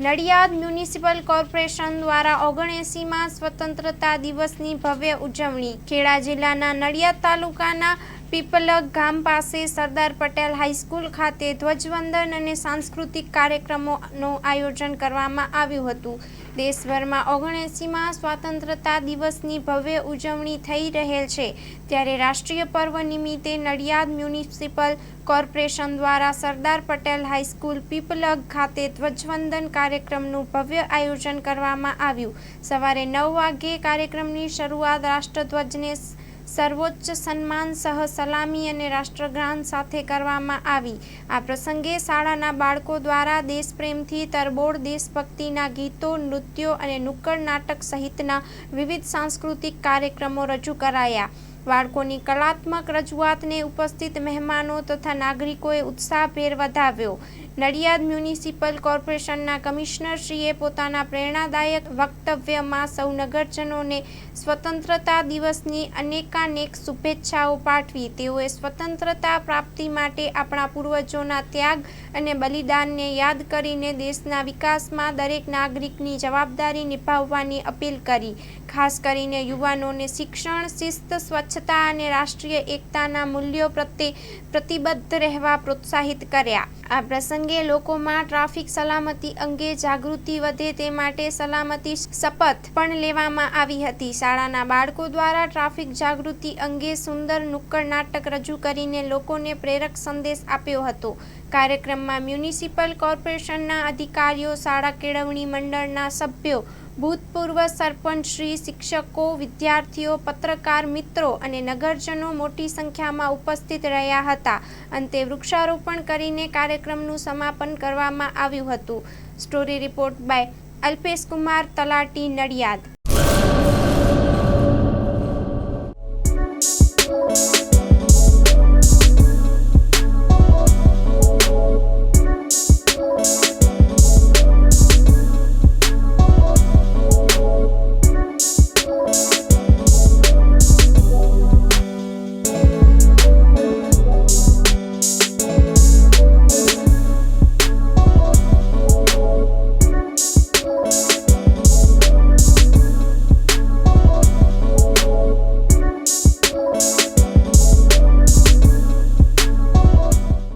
Nadiad municipal corporation દ્વારા ઓગણએંસીમાં સ્વતંત્રતા દિવસની ભવ્ય ઉજવણી. ખેડા જિલ્લાના નડિયાદ તાલુકાના પીપલગ ગામ પાસે સરદાર પટેલ હાઈસ્કૂલ ખાતે ધ્વજવંદન અને સાંસ્કૃતિક કાર્યક્રમોનું આયોજન કરવામાં આવ્યું હતું. દેશભરમાં ઓગણએંસીમાં સ્વતંત્રતા દિવસની ભવ્ય ઉજવણી થઈ રહેલ છે. ત્યારે રાષ્ટ્રીય પર્વ નિમિત્તે નડિયાદ મ્યુનિસિપલ કોર્પોરેશન દ્વારા સરદાર પટેલ હાઈસ્કૂલ પીપલગ ખાતે ધ્વજવંદન કાર્યક્રમનું ભવ્ય આયોજન કરવામાં આવ્યું. સવારે નવ વાગ્યે કાર્યક્રમની શરૂઆત રાષ્ટ્રધ્વજને સર્વોચ્ચ સન્માન સહ સલામી અને રાષ્ટ્રગાન સાથે કરવામાં આવી. આ પ્રસંગે શાળાના બાળકો દ્વારા દેશપ્રેમથી તરબોળ દેશભક્તિના ગીતો, નૃત્યો અને નુક્કડ નાટક સહિતના વિવિધ સાંસ્કૃતિક કાર્યક્રમો રજૂ કરાયા. બાળકોની કલાત્મક રજૂઆતને ઉપસ્થિત મહેમાનો તથા નાગરિકોએ ઉત્સાહભેર વધાવ્યો. નડિયાદ મ્યુનિસિપલ કોર્પોરેશનના કમિશનરશ્રીએ પોતાના પ્રેરણાદાયક વક્તવ્યમાં સૌ નગરજનોને સ્વતંત્રતા દિવસની અનેકાનેક શુભેચ્છાઓ પાઠવી. તેઓએ સ્વતંત્રતા પ્રાપ્તિ માટે આપણા પૂર્વજોના ત્યાગ અને બલિદાનને યાદ કરીને દેશના વિકાસમાં દરેક નાગરિકની જવાબદારી નિભાવવાની અપીલ કરી. ખાસ કરીને યુવાનોને શિક્ષણ, શિસ્ત સ્વચ્છતા અને રાષ્ટ્રીય એકતાના મૂલ્યો પ્રત્યે પ્રતિબદ્ધ રહેવા પ્રોત્સાહિત કર્યા. આ પ્રસંગે લોકોમાં ટ્રાફિક સલામતી અંગે જાગૃતિ વધે તે માટે સલામતી શપથ પણ લેવામાં આવી હતી. શાળાના બાળકો દ્વારા ટ્રાફિક જાગૃતિ અંગે સુંદર નુક્કડ નાટક રજૂ કરીને લોકોને પ્રેરક સંદેશ આપ્યો હતો. કાર્યક્રમમાં મ્યુનિસિપલ કોર્પોરેશનના અધિકારીઓ, શાળા કેળવણી મંડળના સભ્યો ભૂતપૂર્વ સરપંચ શ્રી, શિક્ષકો, વિદ્યાર્થીઓ, પત્રકાર મિત્રો અને નગરજનો મોટી સંખ્યામાં ઉપસ્થિત રહ્યા હતા. અંતે વૃક્ષારોપણ કરીને કાર્યક્રમનું સમાપન કરવામાં આવ્યું હતું. Story report by Alpesh Kumar Talati Nadiad.